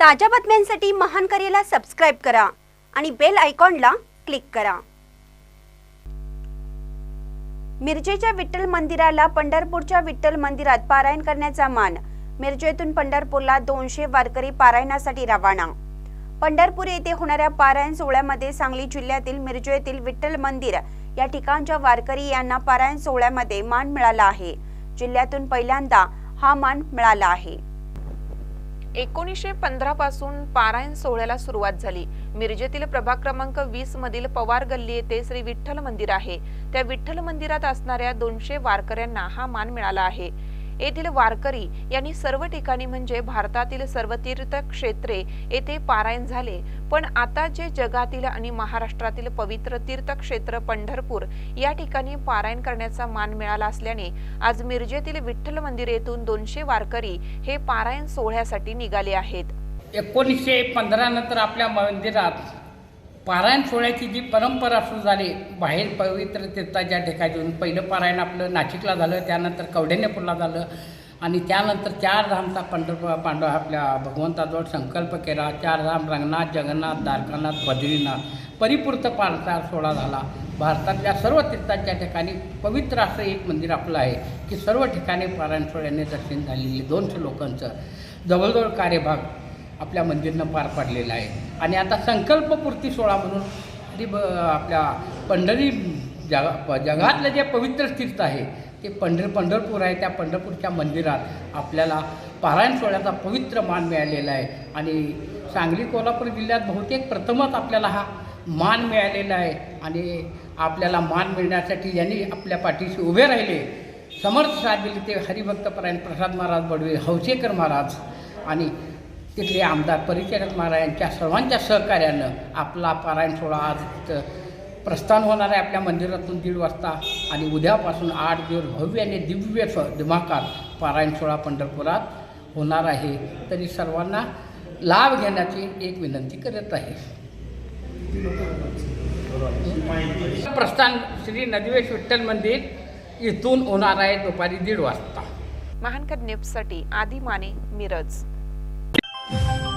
ताज्या बातम्यांसाठी महान करेला सबस्क्राईब करा आणि बेल आयकॉनला क्लिक करा. मिरजेच्या विठ्ठल मंदिराला पंढरपूरच्या विठ्ठल मंदिरात पारायण करण्याचा मान. मिरजेतून पंढरपूरला दोनशे वारकरी पारायणासाठी रवाना. पंढरपूर येथे होणाऱ्या पारायण सोहळ्यामध्ये सांगली जिल्ह्यातील मिरजे येथील विठ्ठल मंदिर या ठिकाणच्या वारकरी यांना पारायण सोहळ्यामध्ये मान मिळाला आहे. जिल्ह्यातून पहिल्यांदा हा मान मिळाला आहे. एकोणीसशे पंधरा पासून पारायण सोहळ्याला सुरुवात झाली. मिरजेतील प्रभाग क्रमांक वीस मधील पवार गल्ली येथे श्री विठ्ठल मंदिर आहे. त्या विठ्ठल मंदिरात असणाऱ्या दोनशे वारकऱ्यांना हा मान मिळाला आहे. येथील वारकरी यांनी सर्व ठिकाणी म्हणजे भारतातील सर्व तीर्थक्षेत्रे येथे पारायण झाले. पण आता जे जगातील आणि महाराष्ट्रातील पवित्र तीर्थक्षेत्र पंढरपूर या ठिकाणी पारायण करण्याचा मान मिळाला असल्याने आज मिरजेतील विठ्ठल मंदिर येथून दोनशे वारकरी हे पारायण सोहळ्यासाठी निघाले आहेत. एकोणीसशे पंधरा नंतर आपल्या मंदिरात पारायण सोहळ्याची जी परंपरा सुरू झाली बाहेर पवित्र तीर्थाच्या ठिकाणी पहिलं पारायण आपलं नाशिकला झालं त्यानंतर कवडेनेपूरला झालं आणि त्यानंतर चार धामचा पंढरपूर पांडव आपल्या भगवंताजवळ संकल्प केला. चार धाम रंगनाथ जगन्नाथ द्वारकानाथ बद्रीनाथ परिपूर्ण पारसार सोहळा झाला. भारतातल्या सर्व तीर्थांच्या ठिकाणी पवित्र असं एक मंदिर आपलं आहे की सर्व ठिकाणी पारायण सोहळ्याने दर्शन झालेले दोनशे लोकांचं. जवळजवळ कार्यभाग आपल्या मंदिरनं पार पाडलेला आहे. आणि आता संकल्पपूर्ती सोहळा म्हणून ती ब आपल्या पंढरी जगा जगातलं जे पवित्र तीर्थ आहे ते पंढर पंढरपूर आहे. त्या पंढरपूरच्या मंदिरात आपल्याला पारायण सोहळ्याचा पवित्र मान मिळालेला आहे. आणि सांगली कोल्हापूर जिल्ह्यात बहुतेक प्रथमच आपल्याला हा मान मिळालेला आहे. आणि आपल्याला मान मिळण्यासाठी ज्यांनी आपल्या पाठीशी उभे राहिले समर्थ साधले ते ते हरिभक्तपरायण प्रसाद महाराज बडवे हौसेकर महाराज आणि तिथले आमदार परिचारक महाराजांच्या सर्वांच्या सहकार्यानं आपला पारायण सोहळा आज प्रस्थान होणार आहे आपल्या मंदिरातून दीड वाजता. आणि उद्यापासून आठ दिवस भव्य आणि दिव्य स दिमाकार पारायण सोहळा पंढरपुरात होणार आहे. तरी सर्वांना लाभ घेण्याची एक विनंती करत आहे. प्रस्थान श्री नदीवेश विठ्ठल मंदिर इथून होणार आहे दुपारी दीड वाजता. महानकर न्यूजसाठी आदी माने मिरज. you